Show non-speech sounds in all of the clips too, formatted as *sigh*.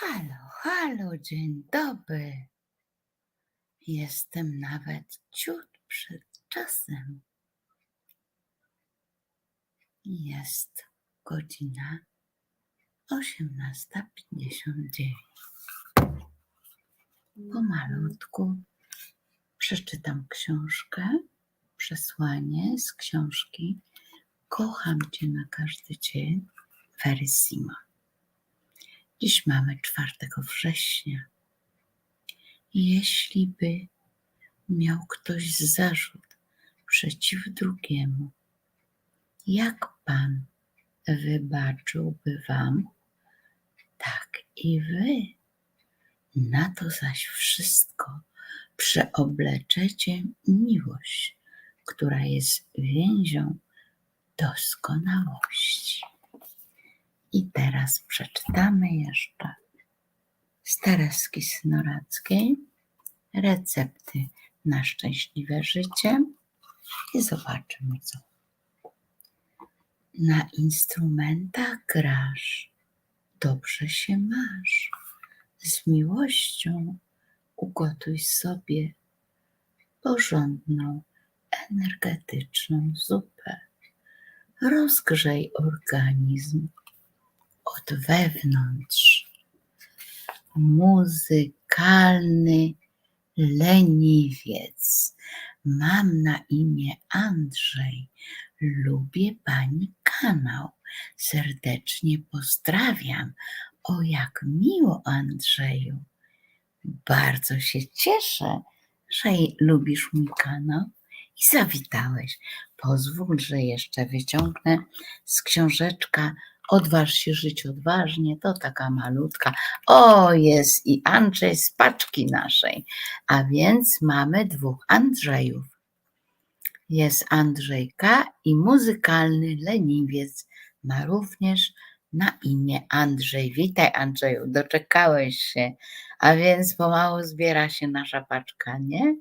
Halo, halo, dzień dobry. Jestem nawet ciut przed czasem. Jest godzina 18.59. Pomalutku przeczytam książkę, przesłanie z książki Kocham Cię na każdy dzień, Verissima. Dziś mamy 4 września. Jeśli by miał ktoś zarzut przeciw drugiemu, jak Pan wybaczyłby Wam, tak i Wy. Na to zaś wszystko przeobleczecie miłość, która jest więzią doskonałości. I teraz przeczytamy jeszcze z Tereski Snorackiej recepty na szczęśliwe życie i zobaczymy co. Na instrumentach grasz, dobrze się masz. Z miłością ugotuj sobie porządną, energetyczną zupę. Rozgrzej organizm od wewnątrz. Muzykalny leniwiec. Mam na imię Andrzej. Lubię Pani kanał. Serdecznie pozdrawiam. O, jak miło, Andrzeju. Bardzo się cieszę, że lubisz mój kanał i zawitałeś. Pozwól, że jeszcze wyciągnę z książeczka Odważ się żyć odważnie. To taka malutka. O, jest i Andrzej z paczki naszej. A więc mamy dwóch Andrzejów. Jest Andrzejka i muzykalny leniwiec ma również na imię Andrzej. Witaj Andrzeju, doczekałeś się. A więc pomału zbiera się nasza paczka, nie?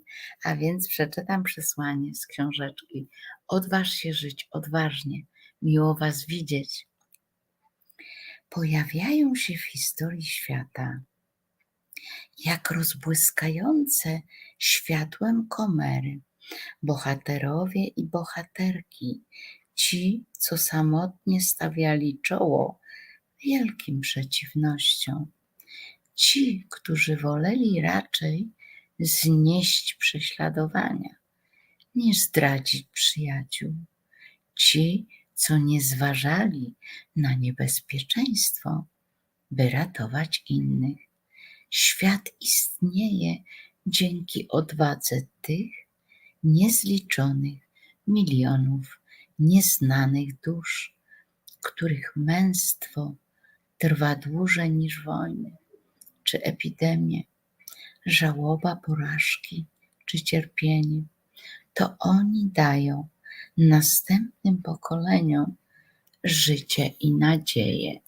A więc przeczytam przesłanie z książeczki. Odważ się żyć odważnie. Miło Was widzieć. Pojawiają się w historii świata jak rozbłyskające światłem komery bohaterowie i bohaterki, ci, co samotnie stawiali czoło wielkim przeciwnościom, ci, którzy woleli raczej znieść prześladowania, niż zdradzić przyjaciół, ci, co nie zważali na niebezpieczeństwo, by ratować innych. Świat istnieje dzięki odwadze tych niezliczonych milionów nieznanych dusz, których męstwo trwa dłużej niż wojny czy epidemie, żałoba porażki czy cierpienie. To oni dają następnym pokoleniom życie i nadzieję.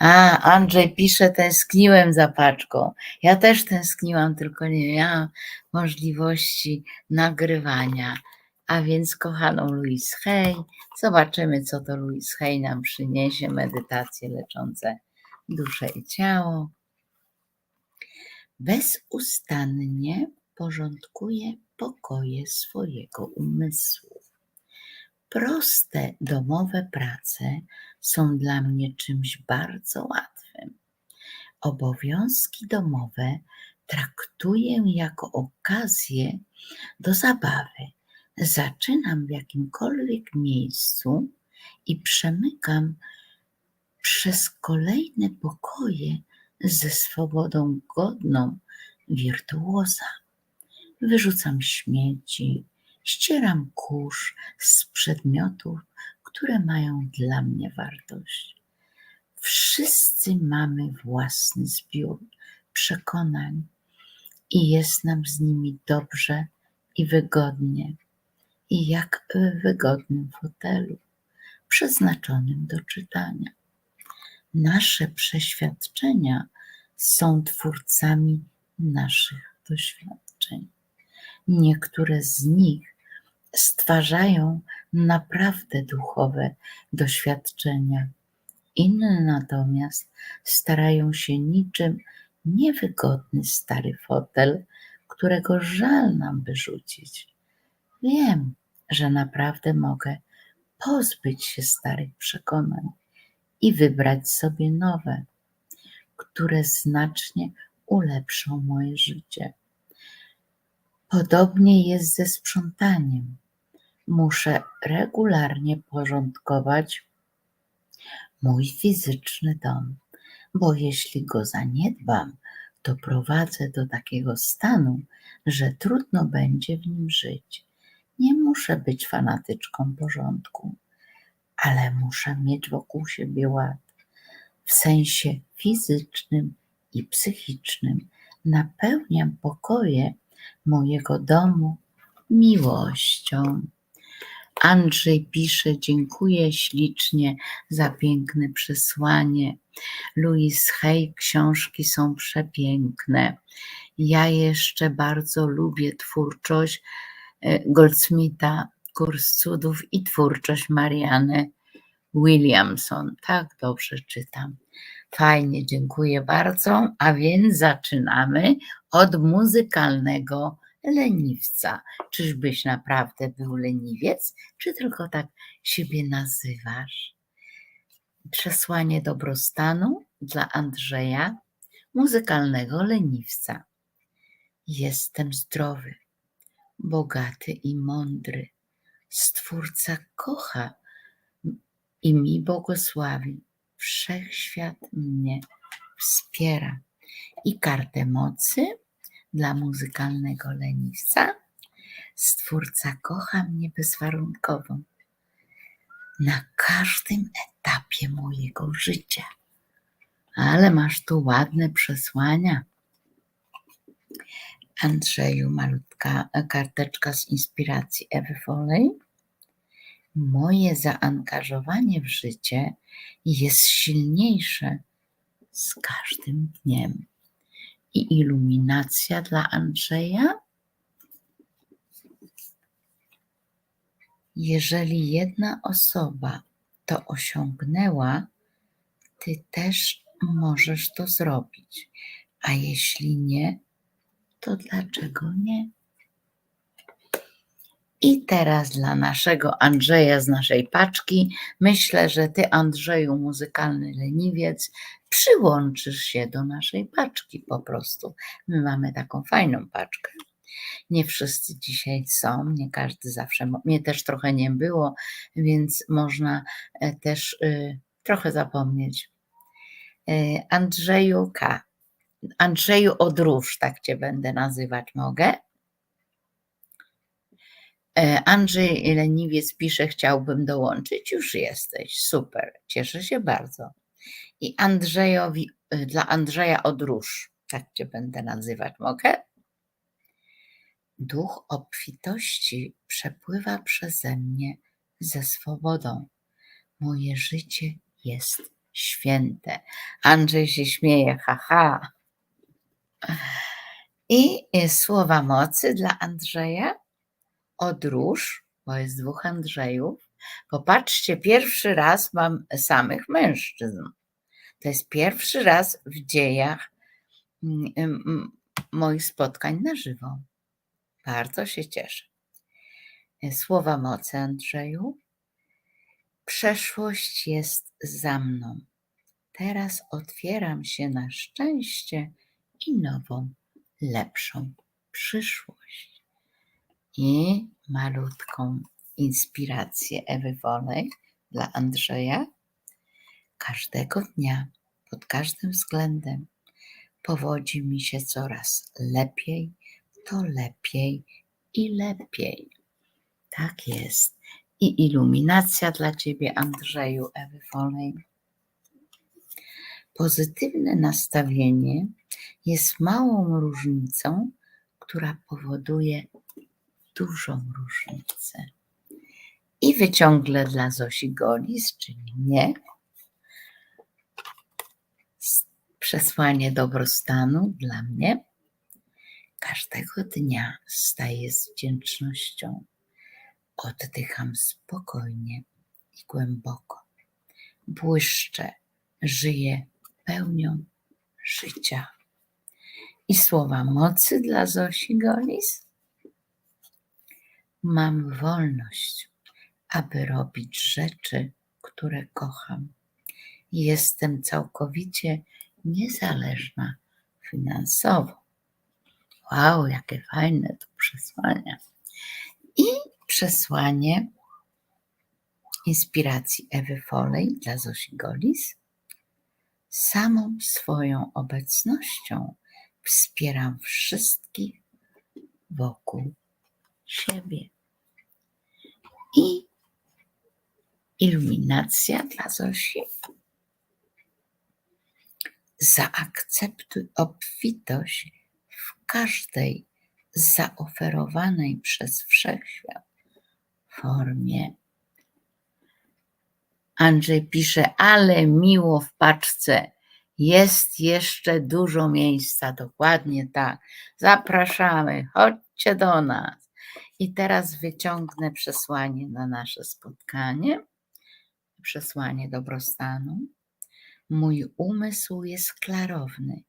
A, Andrzej pisze, tęskniłem za paczką. Ja też tęskniłam, tylko nie miałam możliwości nagrywania. A więc, kochaną Louise Hay, zobaczymy, co to Louise Hay nam przyniesie. Medytacje leczące duszę i ciało. Bezustannie porządkuje pokoje swojego umysłu. Proste domowe prace są dla mnie czymś bardzo łatwym. Obowiązki domowe traktuję jako okazję do zabawy. Zaczynam w jakimkolwiek miejscu i przemykam przez kolejne pokoje ze swobodą godną wirtuoza. Wyrzucam śmieci, ścieram kurz z przedmiotów, które mają dla mnie wartość. Wszyscy mamy własny zbiór przekonań i jest nam z nimi dobrze i wygodnie, i jak w wygodnym fotelu przeznaczonym do czytania. Nasze przeświadczenia są twórcami naszych doświadczeń. Niektóre z nich stwarzają naprawdę duchowe doświadczenia, Inne natomiast starają się niczym niewygodny stary fotel, którego żal nam wyrzucić. Wiem, że naprawdę mogę pozbyć się starych przekonań i wybrać sobie nowe, które znacznie ulepszą moje życie. Podobnie jest ze sprzątaniem. Muszę regularnie porządkować mój fizyczny dom, bo jeśli go zaniedbam, to prowadzę do takiego stanu, że trudno będzie w nim żyć. Nie muszę być fanatyczką porządku, ale muszę mieć wokół siebie ład. W sensie fizycznym i psychicznym napełniam pokoje mojego domu miłością. Andrzej pisze: Dziękuję ślicznie za piękne przesłanie. Louis Hay, książki są przepiękne. Ja jeszcze bardzo lubię twórczość e, Goldsmitha, Kurs Cudów i twórczość Mariany Williamson. Tak dobrze czytam. Fajnie, dziękuję bardzo. A więc zaczynamy od muzykalnego leniwca. Czyżbyś naprawdę był leniwiec, czy tylko tak siebie nazywasz? Przesłanie dobrostanu dla Andrzeja, muzykalnego leniwca. Jestem zdrowy, bogaty i mądry. Stwórca kocha i mi błogosławi. Wszechświat mnie wspiera. I kartę mocy dla muzykalnego leniwca. Stwórca kocha mnie bezwarunkowo na każdym etapie mojego życia. Ale masz tu ładne przesłania. Andrzeju, malutka karteczka z inspiracji Ewy Foley. Moje zaangażowanie w życie jest silniejsze z każdym dniem i iluminacja dla Andrzeja? Jeżeli jedna osoba to osiągnęła, ty też możesz to zrobić. A jeśli nie, to dlaczego nie? I teraz dla naszego Andrzeja z naszej paczki, myślę, że ty, Andrzeju, muzykalny leniwiec, przyłączysz się do naszej paczki po prostu. My mamy taką fajną paczkę. Nie wszyscy dzisiaj są, nie każdy zawsze, mnie też trochę nie było, więc można e, też y, trochę zapomnieć. E, Andrzeju K. Andrzeju Odróż, tak cię będę nazywać, mogę? E, Andrzej Leniwiec pisze, chciałbym dołączyć. Już jesteś, super, cieszę się bardzo. I Andrzejowi, e, dla Andrzeja Odróż, tak cię będę nazywać, mogę? Duch obfitości przepływa przeze mnie ze swobodą. Moje życie jest święte. Andrzej się śmieje, haha. I e, słowa mocy dla Andrzeja odróż, bo jest dwóch Andrzejów. Popatrzcie, pierwszy raz mam samych mężczyzn. To jest pierwszy raz w dziejach mm, moich spotkań na żywo. Bardzo się cieszę. Słowa mocy, Andrzeju. Przeszłość jest za mną. Teraz otwieram się na szczęście i nową, lepszą przyszłość i malutką inspirację Ewy Wolej dla Andrzeja. Każdego dnia, pod każdym względem, powodzi mi się coraz lepiej, to lepiej i lepiej. Tak jest. I iluminacja dla Ciebie, Andrzeju, Ewy Folej. Pozytywne nastawienie jest małą różnicą, która powoduje dużą różnicę. I wyciągle dla Zosi Golis, czyli mnie, przesłanie dobrostanu dla mnie. Każdego dnia staję z wdzięcznością. Oddycham spokojnie i głęboko. Błyszczę żyje pełnią życia. I słowa mocy dla Zosi Golis. Mam wolność, aby robić rzeczy, które kocham. Jestem całkowicie niezależna finansowo. Wow, jakie fajne to przesłania. I przesłanie inspiracji Ewy Foley dla Zosi Golis. Samą swoją obecnością wspieram wszystkich wokół siebie. I iluminacja dla Zosi. Zaakceptuj obfitość w każdej zaoferowanej przez wszechświat formie. Andrzej pisze, ale miło w paczce. Jest jeszcze dużo miejsca, dokładnie tak. Zapraszamy, chodźcie do nas. I teraz wyciągnę przesłanie na nasze spotkanie. Przesłanie dobrostanu. Mój umysł jest klarowny,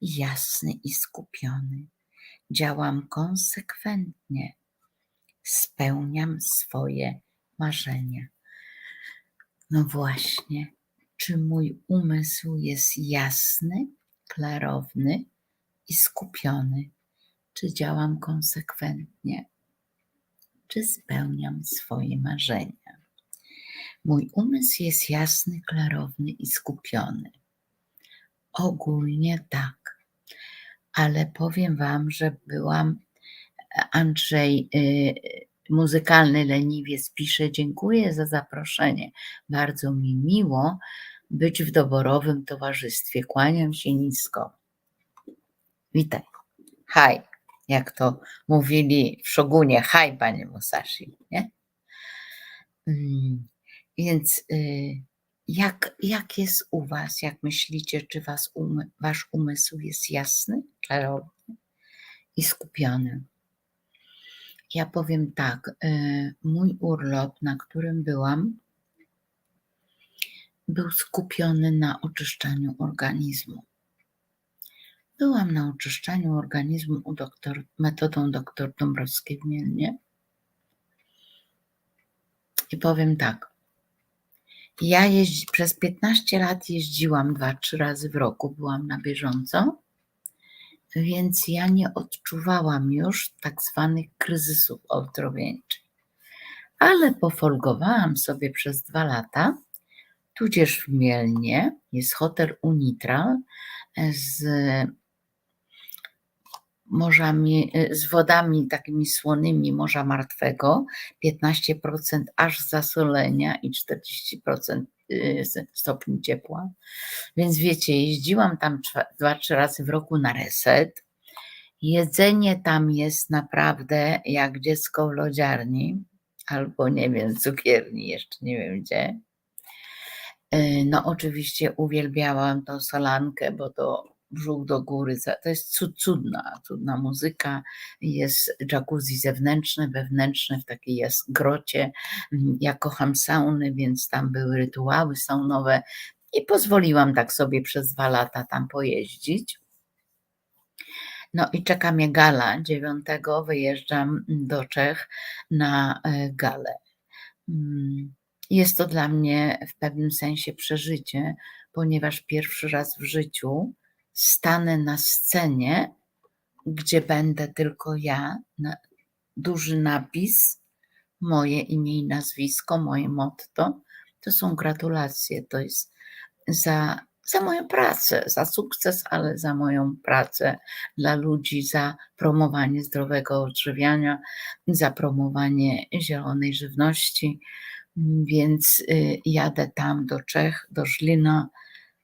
jasny i skupiony. Działam konsekwentnie. Spełniam swoje marzenia. No właśnie, czy mój umysł jest jasny, klarowny i skupiony? Czy działam konsekwentnie? Czy spełniam swoje marzenia? Mój umysł jest jasny, klarowny i skupiony. Ogólnie tak, ale powiem Wam, że byłam Andrzej, y, muzykalny leniwiec, pisze: Dziękuję za zaproszenie. Bardzo mi miło być w doborowym towarzystwie. Kłaniam się nisko. Witaj. Haj, jak to mówili w Szogunie. Haj, panie Musashi. Nie? Więc y, jak, jak jest u was? Jak myślicie, czy was wasz umysł jest jasny, klarowny i skupiony? Ja powiem tak, y, mój urlop, na którym byłam, był skupiony na oczyszczaniu organizmu. Byłam na oczyszczaniu organizmu u doktor, metodą doktor Dąbrowskiej w Mielnie. I powiem tak. Ja jeździ, przez 15 lat jeździłam 2-3 razy w roku, byłam na bieżąco, więc ja nie odczuwałam już tak zwanych kryzysów ozdrowieńczych. Ale pofolgowałam sobie przez dwa lata, tudzież w Mielnie jest hotel Unitral z morzami, z wodami takimi słonymi Morza Martwego, 15% aż zasolenia i 40% y, stopni ciepła. Więc wiecie, jeździłam tam dwa, trzy razy w roku na reset. Jedzenie tam jest naprawdę jak dziecko w lodziarni, albo nie wiem, cukierni, jeszcze nie wiem gdzie. Y, No, oczywiście uwielbiałam tą solankę, bo to brzuch do góry. To jest cudna, cudna muzyka. Jest jacuzzi zewnętrzne, wewnętrzne w takiej jest grocie. Ja kocham sauny, więc tam były rytuały saunowe i pozwoliłam tak sobie przez dwa lata tam pojeździć. No i czeka mnie gala. Dziewiątego wyjeżdżam do Czech na e, galę. Mm, jest to dla mnie w pewnym sensie przeżycie, ponieważ pierwszy raz w życiu stanę na scenie, gdzie będę tylko ja, duży napis, moje imię i nazwisko, moje motto. To są gratulacje, to jest za, za moją pracę, za sukces, ale za moją pracę dla ludzi, za promowanie zdrowego odżywiania, za promowanie zielonej żywności. Więc y, jadę tam do Czech, do Żlina,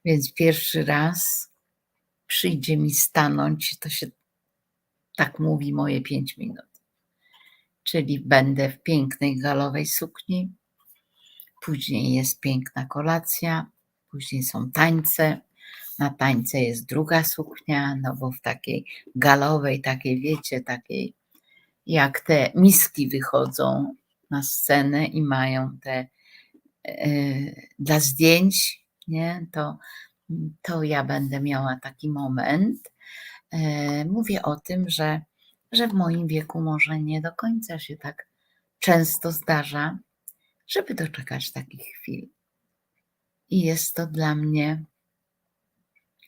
więc pierwszy raz przyjdzie mi stanąć, to się tak mówi moje pięć minut. Czyli będę w pięknej galowej sukni, później jest piękna kolacja, później są tańce. Na tańce jest druga suknia, no bo w takiej galowej, takiej wiecie, takiej jak te miski wychodzą na scenę i mają te e, dla zdjęć nie? To, to ja będę miała taki moment. E, Mówię o tym, że, że w moim wieku może nie do końca się tak często zdarza, żeby doczekać takich chwil. I jest to dla mnie,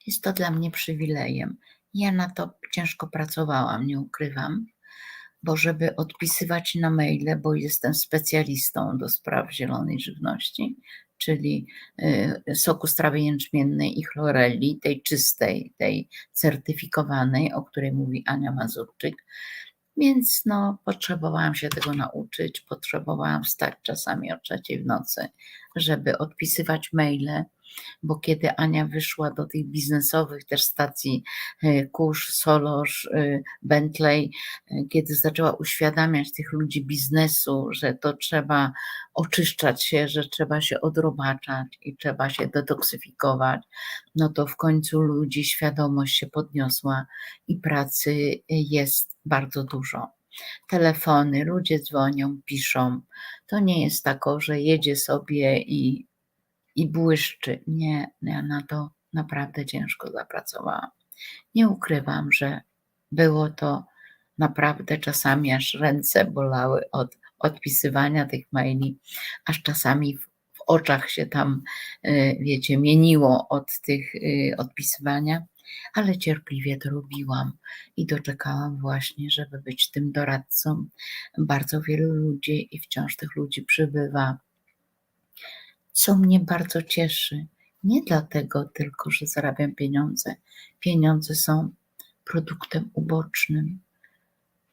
jest to dla mnie przywilejem. Ja na to ciężko pracowałam, nie ukrywam, bo żeby odpisywać na maile, bo jestem specjalistą do spraw zielonej żywności, czyli y, soku z trawy jęczmiennej i chloreli, tej czystej, tej certyfikowanej, o której mówi Ania Mazurczyk. Więc no, potrzebowałam się tego nauczyć, potrzebowałam wstać czasami o trzeciej w nocy, żeby odpisywać maile, bo kiedy Ania wyszła do tych biznesowych też stacji y, Kusz, Solosz, y, Bentley, y, kiedy zaczęła uświadamiać tych ludzi biznesu, że to trzeba oczyszczać się, że trzeba się odrobaczać i trzeba się detoksyfikować, no to w końcu ludzi świadomość się podniosła i pracy jest bardzo dużo. Telefony, ludzie dzwonią, piszą. To nie jest tako, że jedzie sobie i, i błyszczy. Nie, ja na to naprawdę ciężko zapracowałam. Nie ukrywam, że było to naprawdę czasami aż ręce bolały od odpisywania tych maili, aż czasami w, w oczach się tam, y, wiecie, mieniło od tych y, odpisywania, ale cierpliwie to robiłam i doczekałam właśnie, żeby być tym doradcą. Bardzo wielu ludzi i wciąż tych ludzi przybywa, co mnie bardzo cieszy. Nie dlatego tylko, że zarabiam pieniądze. Pieniądze są produktem ubocznym.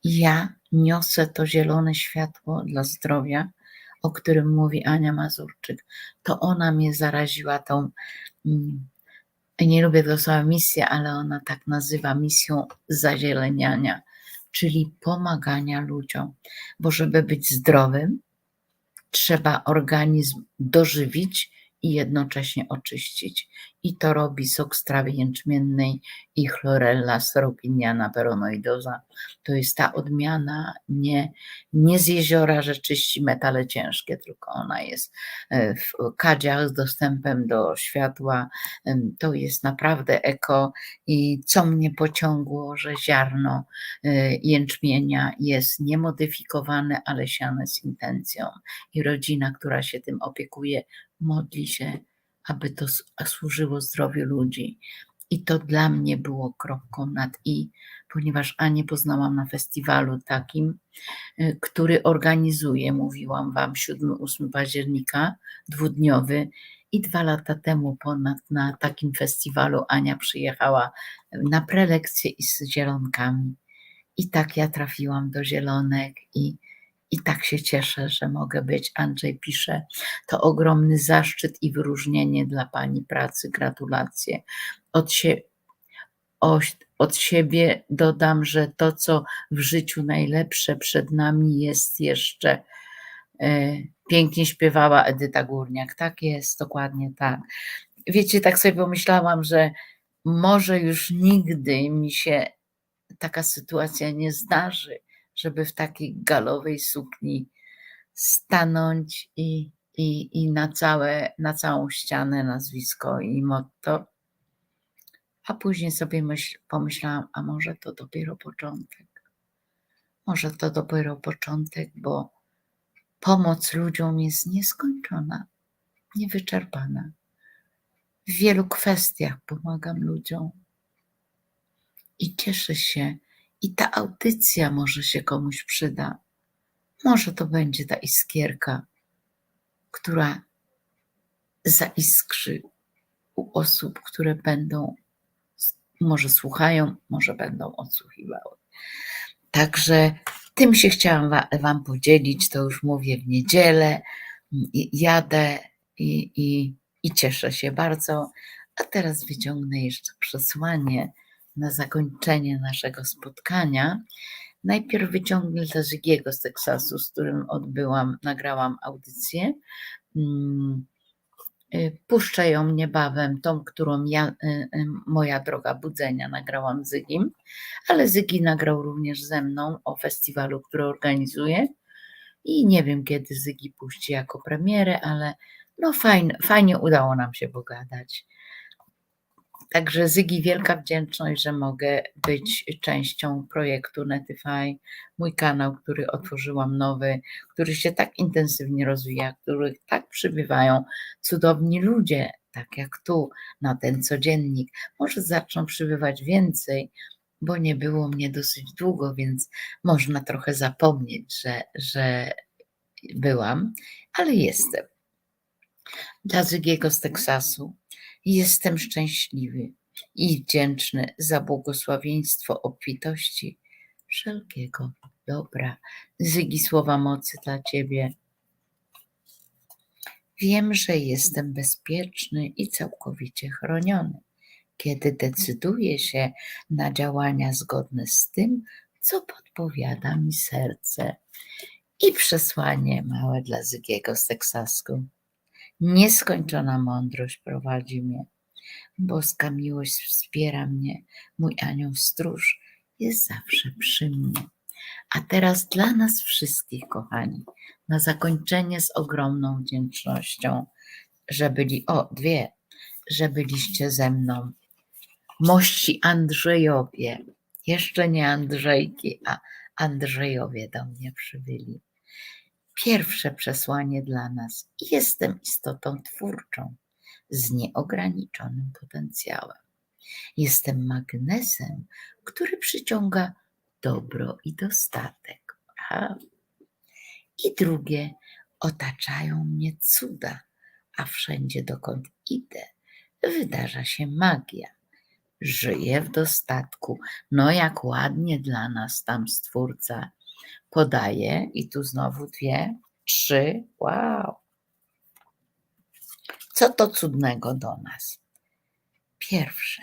Ja niosę to zielone światło dla zdrowia, o którym mówi Ania Mazurczyk. To ona mnie zaraziła tą, mm, nie lubię tego słowa misję, ale ona tak nazywa misją zazieleniania, czyli pomagania ludziom. Bo żeby być zdrowym, trzeba organizm dożywić i jednocześnie oczyścić. I to robi sok z trawy jęczmiennej i chlorella seropiniana peronoidosa. To jest ta odmiana nie, nie z jeziora, że czyści metale ciężkie, tylko ona jest e, w kadziach z dostępem do światła. To jest naprawdę eko i co mnie pociągło, że ziarno e, jęczmienia jest niemodyfikowane, ale siane z intencją. I rodzina, która się tym opiekuje, modli się, aby to służyło zdrowiu ludzi. I to dla mnie było kropką nad i, ponieważ Anię poznałam na festiwalu takim, y, który organizuje, mówiłam Wam, 7-8 października, dwudniowy. I dwa lata temu ponad na takim festiwalu Ania przyjechała na prelekcję i z zielonkami. I tak ja trafiłam do zielonek i, i tak się cieszę, że mogę być. Andrzej pisze, to ogromny zaszczyt i wyróżnienie dla Pani pracy. Gratulacje. Od, sie, od siebie dodam, że to, co w życiu najlepsze przed nami jest jeszcze. e, Pięknie śpiewała Edyta Górniak. Tak jest, dokładnie tak. Wiecie, tak sobie pomyślałam, że może już nigdy mi się taka sytuacja nie zdarzy, żeby w takiej galowej sukni stanąć i, i, i na, całe, na całą ścianę nazwisko i motto. A później sobie myśl, pomyślałam, a może to dopiero początek. Może to dopiero początek, bo pomoc ludziom jest nieskończona, niewyczerpana. W wielu kwestiach pomagam ludziom i cieszę się. I ta audycja może się komuś przyda. Może to będzie ta iskierka, która zaiskrzy u osób, które będą, może słuchają, może będą odsłuchiwały. Także tym się chciałam wa- Wam podzielić. To już mówię w niedzielę. Jadę i, i, i cieszę się bardzo. A teraz wyciągnę jeszcze przesłanie na zakończenie naszego spotkania. Najpierw wyciągnę dla Żygiego z Teksasu, z którym odbyłam, nagrałam audycję. Mm, y, Puszczę ją niebawem, tą, którą ja, y, y, moja droga budzenia nagrałam Zygim, ale Zygi nagrał również ze mną o festiwalu, który organizuje i nie wiem, kiedy Zygi puści jako premierę, ale No fajnie, fajnie udało nam się pogadać. Także Zygi, wielka wdzięczność, że mogę być częścią projektu Netify, mój kanał, który otworzyłam nowy, który się tak intensywnie rozwija, których tak przybywają cudowni ludzie, tak jak tu, na ten codziennik. Może zaczną przybywać więcej, bo nie było mnie dosyć długo, więc można trochę zapomnieć, że, że byłam, ale jestem. Dla Zygiego z Teksasu jestem szczęśliwy i wdzięczny za błogosławieństwo obfitości wszelkiego dobra. Zygi słowa mocy dla Ciebie. Wiem, że jestem bezpieczny i całkowicie chroniony, kiedy decyduję się na działania zgodne z tym, co podpowiada mi serce. I przesłanie małe dla Zygiego z Teksasu. Nieskończona mądrość prowadzi mnie. Boska miłość wspiera mnie. Mój anioł stróż jest zawsze przy mnie. A teraz dla nas wszystkich, kochani, na zakończenie z ogromną wdzięcznością, że byli, o, dwie, że byliście ze mną. Mości Andrzejowie, jeszcze nie Andrzejki, a Andrzejowie do mnie przybyli. Pierwsze przesłanie dla nas. Jestem istotą twórczą z nieograniczonym potencjałem. Jestem magnesem, który przyciąga dobro i dostatek. Aha. I drugie, otaczają mnie cuda, a wszędzie dokąd idę, wydarza się magia. Żyję w dostatku. No, jak ładnie dla nas tam stwórca podaje. I tu znowu dwie, trzy. Wow. Co to cudnego do nas? Pierwsze,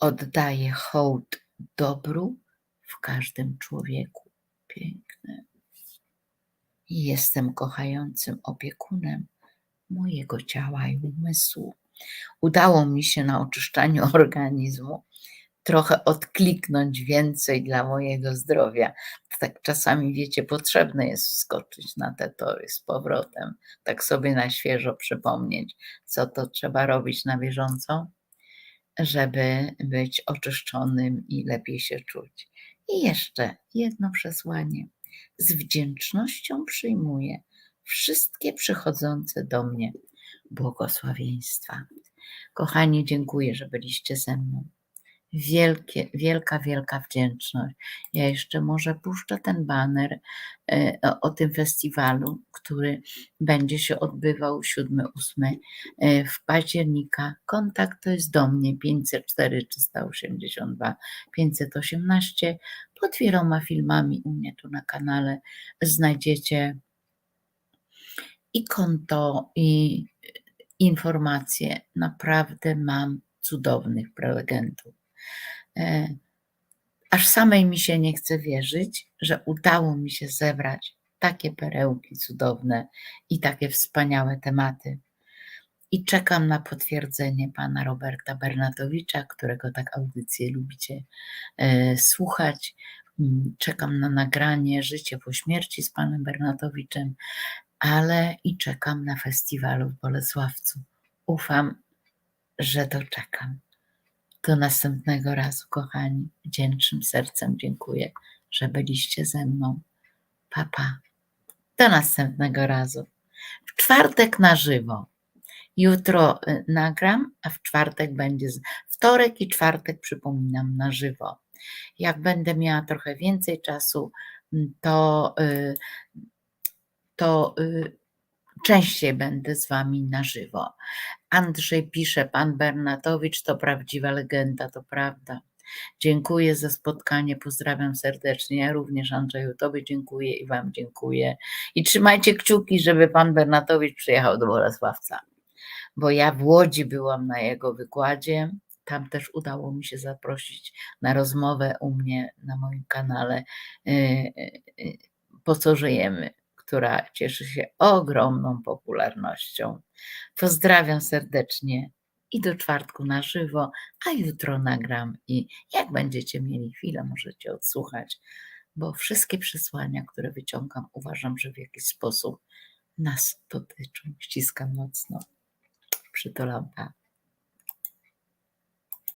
oddaję hołd dobru w każdym człowieku. Piękne. Jestem kochającym opiekunem mojego ciała i umysłu. Udało mi się na oczyszczaniu *laughs* organizmu trochę odkliknąć więcej dla mojego zdrowia. Tak czasami, wiecie, potrzebne jest wskoczyć na te tory z powrotem, tak sobie na świeżo przypomnieć, co to trzeba robić na bieżąco, żeby być oczyszczonym i lepiej się czuć. I jeszcze jedno przesłanie. Z wdzięcznością przyjmuję wszystkie przychodzące do mnie błogosławieństwa. Kochani, dziękuję, że byliście ze mną wielkie, wielka, wielka wdzięczność. Ja jeszcze może puszczę ten baner e, o, tym festiwalu, który będzie się odbywał 7-8 e, w października. Kontakt to jest do mnie 504 382 518. Pod wieloma filmami u mnie tu na kanale znajdziecie i konto, i informacje. Naprawdę mam cudownych prelegentów. E, aż samej mi się nie chce wierzyć, że udało mi się zebrać takie perełki cudowne i takie wspaniałe tematy. I czekam na potwierdzenie pana Roberta Bernatowicza, którego tak audycję lubicie e, słuchać. Mm, czekam na nagranie Życie po śmierci z panem Bernatowiczem, ale i czekam na festiwalu w Bolesławcu. Ufam, że doczekam. Do następnego razu, kochani. Wdzięcznym sercem dziękuję, że byliście ze mną. Papa. Pa. Do następnego razu. W czwartek na żywo. Jutro y, nagram, a w czwartek będzie. Wtorek i czwartek przypominam na żywo. Jak będę miała trochę więcej czasu, mm, to, y, to y, częściej będę z Wami na żywo. Andrzej pisze, Pan Bernatowicz to prawdziwa legenda, to prawda. Dziękuję za spotkanie, pozdrawiam serdecznie. Ja również Andrzeju Tobie dziękuję i Wam dziękuję. I trzymajcie kciuki, żeby Pan Bernatowicz przyjechał do Bolesławca, bo ja w Łodzi byłam na jego wykładzie. Tam też udało mi się zaprosić na rozmowę u mnie na moim kanale. Y, y, y, po co żyjemy? Która cieszy się ogromną popularnością. Pozdrawiam serdecznie i do czwartku na żywo, a jutro nagram i jak będziecie mieli chwilę, możecie odsłuchać, bo wszystkie przesłania, które wyciągam, uważam, że w jakiś sposób nas dotyczą. Ściskam mocno. Przytulam pa.